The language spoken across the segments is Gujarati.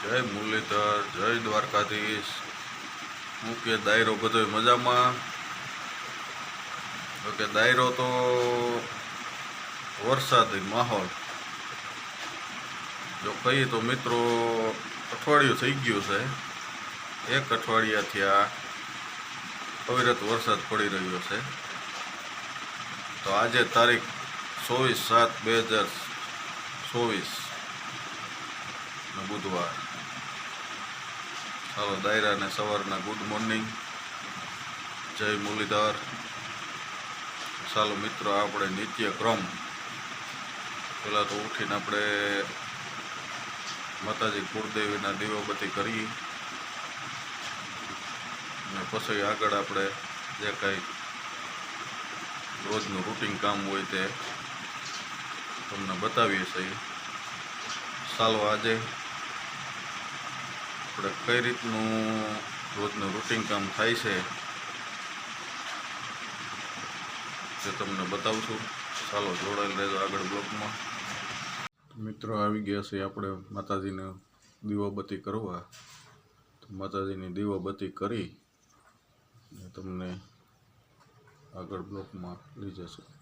જય મુરલીધર, જય દ્વારકાધીશ. મુખ્ય દાયરો બધો મજામાં. ઓકે દાયરો તો વરસાદી માહોલ. જો કહીએ તો મિત્રો, અઠવાડિયું થઈ ગયું છે. એક અઠવાડિયાથી આ અવિરત વરસાદ પડી રહ્યો છે. તો આજે તારીખ ચોવીસ સાત બે હજાર ચોવીસ. ને બુધવાર. ચાલો દાયરાને સવારના ગુડ મોર્નિંગ જય મુરલીધર. ચાલો મિત્રો, આપણે નિત્યક્રમ પહેલાં તો ઉઠીને આપણે માતાજી કુળદેવીના દીવાબત્તી કરી અને પછી આગળ આપણે જે કાંઈ રોજનું રૂટિન કામ હોય તે તમને બતાવીએ છીએ. ચાલો, આજે આપણે કઈ રીતનું રોજનું રૂટિન કામ થાય છે તે તમને બતાવશું ચાલો જોડાયેલ રહેજો આગળ બ્લોકમાં. મિત્રો, આવી ગયા છે આપણે માતાજીને દીવાબત્તી કરવા. માતાજીની દીવાબત્તી કરી તમને આગળ બ્લોકમાં લઈ જશું.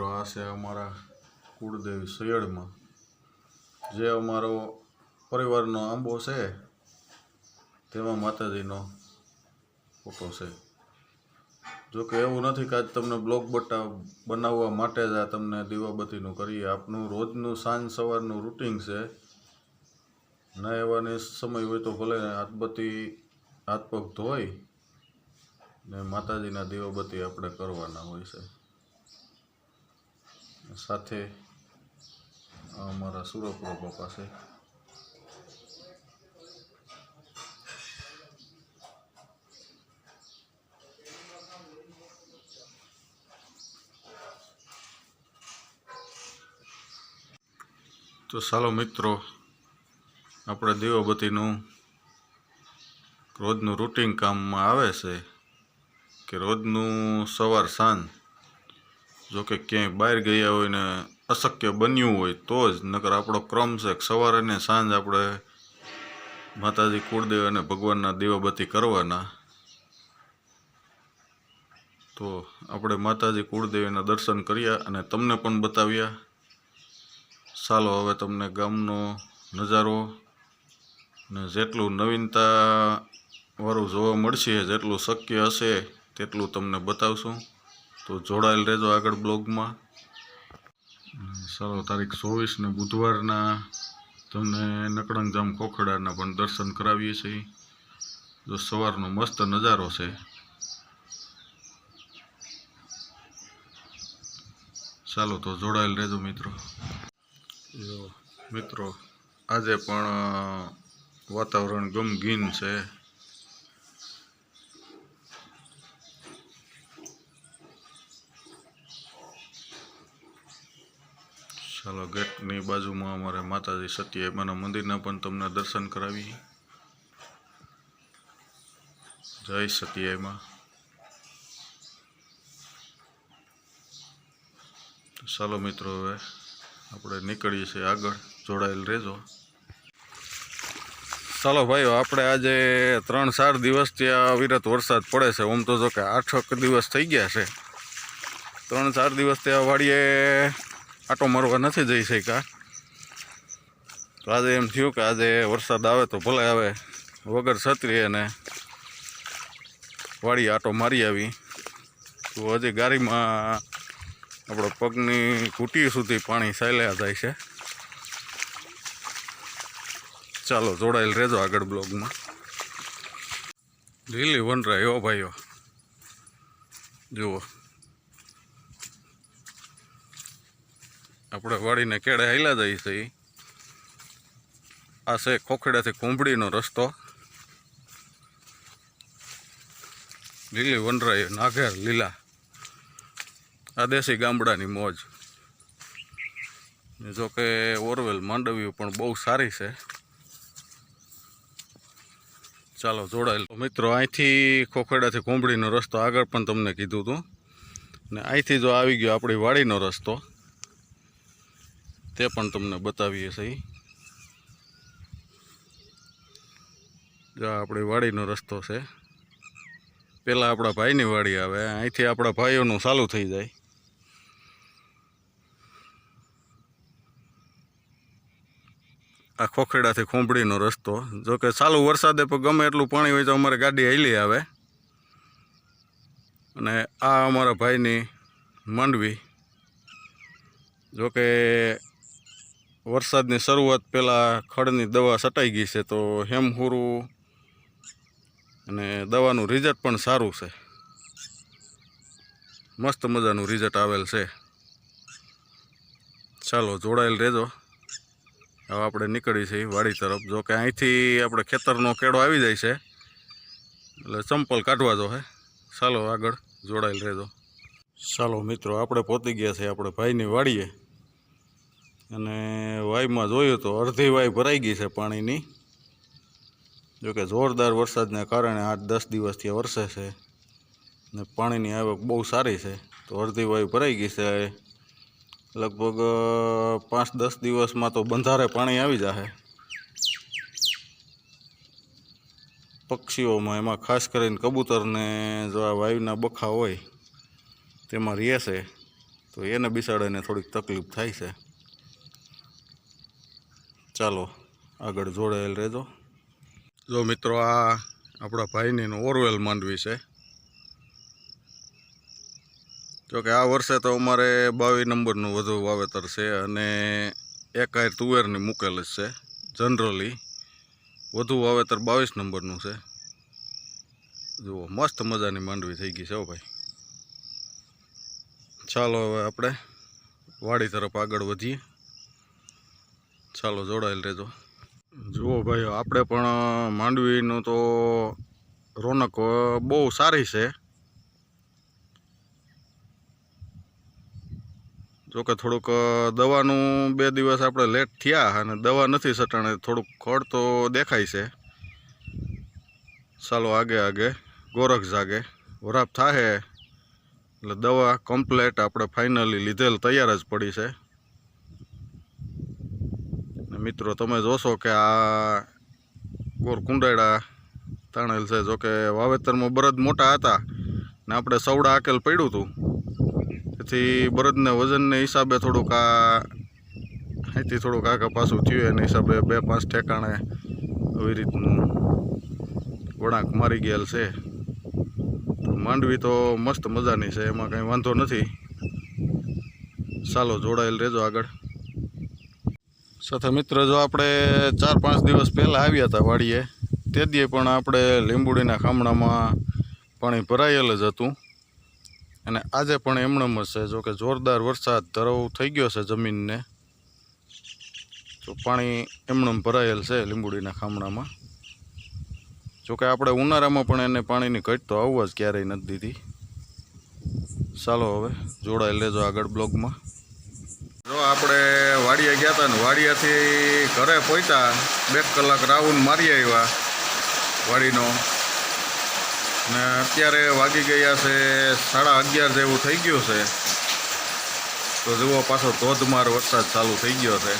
મિત્રો, આ છે અમારા કુળદેવી સૈયડમાં જે અમારો પરિવારનો આંબો છે, તેમાં માતાજીનો ફોટો છે. જો કે એવું નથી કે આજ તમને બ્લોક બટા બનાવવા માટે જ આ તમને દીવાબત્તીનું કરીએ. આપનું રોજનું સાંજ સવારનું રૂટિન છે. ના એવાની સમય હોય તો ભલે હાથબત્તી હાથ પગ ધોઈ ને માતાજીના દીવાબત્તી આપણે કરવાના હોય છે. સાથે અમારા સુરપુરા પાસે તો ચાલો મિત્રો, આપણે દીવાબત્તીનું રોજનું રૂટિન કામમાં આવે છે કે રોજનું સવાર સાંજ જો કે ક્યાંય બહાર ગયા હોય ને અશક્ય બન્યું હોય તો જ, નકર આપણો ક્રમ છે સવારે ને સાંજ આપણે માતાજી કુળદેવ અને ભગવાનના દીવાબત્તી કરવાના. તો આપણે માતાજી કુળદેવીના દર્શન કર્યા અને તમને પણ બતાવ્યા. ચાલો હવે તમને ગામનો નજારો ને જેટલું નવીનતા વાળું જોવા મળશે, જેટલું શક્ય હશે, તેટલું તમને બતાવશું. તો જોડાયેલ રહેજો આગળ બ્લોગમાં. ચાલો તારીખ ચોવીસ ને બુધવારના તમને નકડંગજામ ખોખડાના પણ દર્શન કરાવીએ છીએ. જો સવારનો મસ્ત નજારો છે. ચાલો તો જોડાયેલ રહેજો મિત્રો. મિત્રો, આજે પણ વાતાવરણ ગમગીન છે. ચાલો, ગેટની બાજુમાં અમારે માતાજી સત્યમાના મંદિરના પણ તમને દર્શન કરાવી જય સત્યમાં ચાલો મિત્રો, હવે આપણે નીકળીએ છીએ આગળ. જોડાયેલ રહેજો. ચાલો ભાઈઓ, આપણે આજે ત્રણ ચાર દિવસથી આ વિરત વરસાદ પડે છે. ઓમ તો જો કે આઠક દિવસ થઈ ગયા છે. ત્રણ ચાર દિવસથી આ વાડીએ આટો મારવા નથી જઈ શક્યા. તો આજે એમ થયું કે આજે વરસાદ આવે તો ભલે આવે વગર છત્રી અને વાડી આટો મારી આવી. તો હજી ગાડીમાં આપણો પગની કૂટી સુધી પાણી સાયલ્યા જાય છે. ચાલો જોડાયેલ રહેજો આગળ બ્લોગમાં. લીલી વનરાય એવો ભાઈઓ. જુઓ. આપણે વાળીને કેળે હાલ્યા જઈએ છીએ આ છે ખોખડાથી કુંભળીનો રસ્તો. લીલી વનરાય, નાઘેર, લીલા. આ દેશી ગામડાની મોજ. જો કે ઓરવેલ માંડવીઓ પણ બહુ સારી છે. ચાલો જોડાયેલ. મિત્રો, અહીંથી ખોખડાથી કુંભળીનો રસ્તો આગળ પણ તમને કીધું હતું. ને અહીંથી જો આવી ગયો આપણી વાડીનો રસ્તો. તે પણ તમને બતાવીએ છીએ જો આપણી વાડીનો રસ્તો છે. પહેલાં આપણા ભાઈની વાડી આવે, અહીંથી આપણા ભાઈઓનું ચાલુ થઈ જાય. આ ખોખેડાથી ખોંભડીનો રસ્તો, જો કે ચાલુ વરસાદે પણ ગમે એટલું પાણી હોય તો અમારે ગાડી હેલી આવે. અને આ અમારા ભાઈની માંડવી, જો કે વરસાદની શરૂઆત પહેલાં ખડની દવા છટાઈ ગઈ છે તો હેમહુરું અને દવાનું રિઝલ્ટ પણ સારું છે. મસ્ત મજાનું રિઝલ્ટ આવેલ છે. ચાલો જોડાયેલ રહેજો. હવે આપણે નીકળી છીએ વાડી તરફ. જો કે અહીંથી આપણે ખેતરનો કેળો આવી જાય છે. એટલે ચંપલ કાઢવા જો હે. ચાલો આગળ જોડાયેલ રહેજો. ચાલો મિત્રો, આપણે પહોંચી ગયા છીએ આપણે ભાઈની વાડીએ. અને વાયમાં જોયું તો અડધી વાય ભરાઈ ગઈ છે પાણીની. જોકે જોરદાર વરસાદને કારણે આઠ દસ દિવસથી વરસે છે ને પાણીની આવક બહુ સારી છે. તો અડધી વાય ભરાઈ ગઈ છે. લગભગ પાંચ દસ દિવસમાં તો બંધારે પાણી આવી જશે પક્ષીઓમાં એમાં ખાસ કરીને કબૂતરને જો આ વાયુના બખા હોય, તેમાં રહે છે, તો એને બિસાડીને થોડીક તકલીફ થાય છે. ચાલો, આગળ જોડાયેલ રહેજો. જો મિત્રો, આ આપણા ભાઈની ઓરવેલ માંડવી છે. જોકે આ વર્ષે તો અમારે બાવીસ નંબરનું વધુ વાવેતર છે અને એક આયર તુવેરની મૂકેલ જ છે, જનરલી. વધુ વાવેતર બાવીસ નંબરનું છે. જુઓ, મસ્ત મજાની માંડવી થઈ ગઈ છે હો ભાઈ. ચાલો હવે આપણે વાડી તરફ આગળ વધીએ. ચાલો જોડાયેલ રહેજો. જુઓ ભાઈ, આપણે પણ માંડવીનું તો રોનક બહુ સારી છે. જોકે થોડુંક દવાનું બે દિવસ આપણે લેટ થયા અને દવા નથી સટાણે, થોડુંક ખડ તો દેખાય છે. ચાલો આગે આગે, ગોરખ જાગે. વરાપ થાય એટલે દવા કમ્પ્લેટ આપણે ફાઇનલી લીધેલ, તૈયાર જ પડી છે. મિત્રો, તમે જોશો કે આ ગોર કુંડાયડા તાણેલ છે જોકે વાવેતરમાં બળદ મોટા હતા ને આપણે સવડા આકેલ પડ્યું હતું. તેથી બળદને વજનને હિસાબે થોડુંક આ અહીંથી થોડુંક આગળ પાછું થયું, એના હિસાબે બે પાંચ ઠેકાણે આવી રીતનું વળાંક મારી ગયેલ છે. માંડવી તો મસ્ત મજાની છે, એમાં કંઈ વાંધો નથી. ચાલો, જોડાયેલ રહેજો આગળ. સાથે મિત્ર, જો આપણે ચાર પાંચ દિવસ પહેલાં આવ્યા હતા વાડીએ, તે દીએ પણ આપણે લીંબુડીના ખામણામાં પાણી ભરાયેલ જ હતું. અને આજે પણ એમણમ જ છે, જો કે જોરદાર વરસાદ ધરવ થઈ ગયો છે જમીનને. તો પાણી એમણમ ભરાયેલ છે લીંબુડીના ખામણામાં. જોકે આપણે ઉનાળામાં પણ એને પાણીની ઘટ તો આવવા જ ક્યારેય નથી દીધી. ચાલો હવે જોડાઈ લેજો આગળ બ્લોગમાં. જો આપણે વાડિયા ગયા હતા ને વાડિયાથી ઘરે પહોંચ્યા બે કલાક રાઉન્ડ મારી આવ્યા વાડીનો. ને અત્યારે વાગી ગયા છે સાડા અગિયાર જેવું થઈ ગયું છે. તો જુઓ પાછો ધોધમાર વરસાદ ચાલુ થઈ ગયો છે.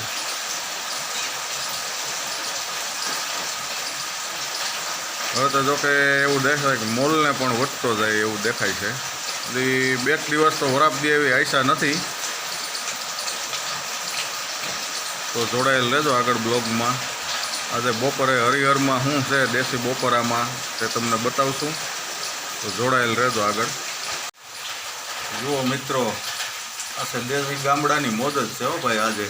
હવે તો જો કે એવું દેખાય કે મોલને પણ વધતો જાય એવું દેખાય છે. બે દિવસ તો વરાપ દે એવી આશા નથી. તો જોડાયેલ રહેજો આગળ બ્લોગમાં. આજે બપોરે હરિહરમાં શું છે, દેશી બપોરામાં તે તમને બતાવશું. તો જોડાયેલ રહેજો આગળ. જુઓ મિત્રો, આ છે દેશી ગામડાની મોજ જ છે હો ભાઈ આજે.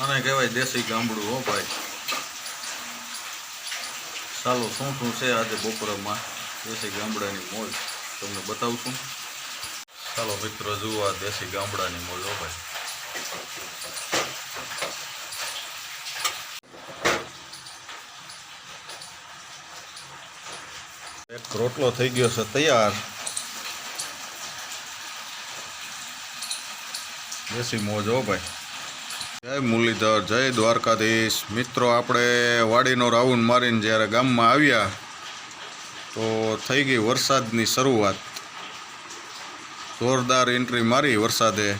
અને કહેવાય દેશી ગામડું હો ભાઈ. ચાલો, શું શું છે આજે બપોરમાં? દેશી ગામડાની મોજ તમને બતાવશું. ચાલો મિત્રો, જુઓ આ દેશી ગામડાની મોજો ભાઈ એક રોટલો થઈ ગયો છે તૈયાર. દેશી મોજો ભાઈ. જય મુરલીધર, જય દ્વારકાધીશ. મિત્રો, આપણે વાડીનો રાઉન્ડ મારીને જ્યારે ગામમાં આવ્યા, તો થઈ ગઈ વરસાદની શરૂઆત. જોરદાર એન્ટ્રી મારી વરસાદે.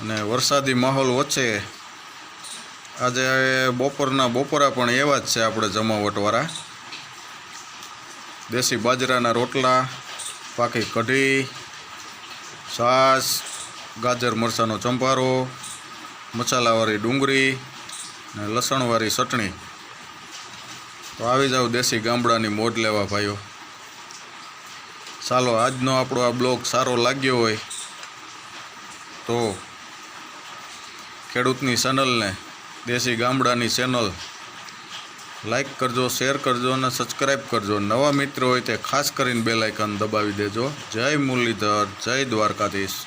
અને વરસાદી માહોલ વચ્ચે આજે બપોરના બપોરા પણ એવા જ છે આપણે જમાવટવાળા. દેશી બાજરાના રોટલા, પાકી કઢી, છાશ, ગાજર મરચાંનો ચંપારો, મસાલાવાળી ડુંગળી ને લસણવાળી ચટણી. તો આવી જાવ દેશી ગામડાની મોજ લેવા ભાઈઓ. ચાલો, આજનો આપણો આ બ્લોગ સારો લાગ્યો હોય તો ખેડૂતની ચેનલને, દેશી ગામડાની ચેનલ લાઈક કરજો, શેર કરજો અને સબસ્ક્રાઈબ કરજો. નવા મિત્રો હોય તે ખાસ કરીને બેલાઇકન દબાવી દેજો. જય મુરલીધર, જય દ્વારકાધીશ.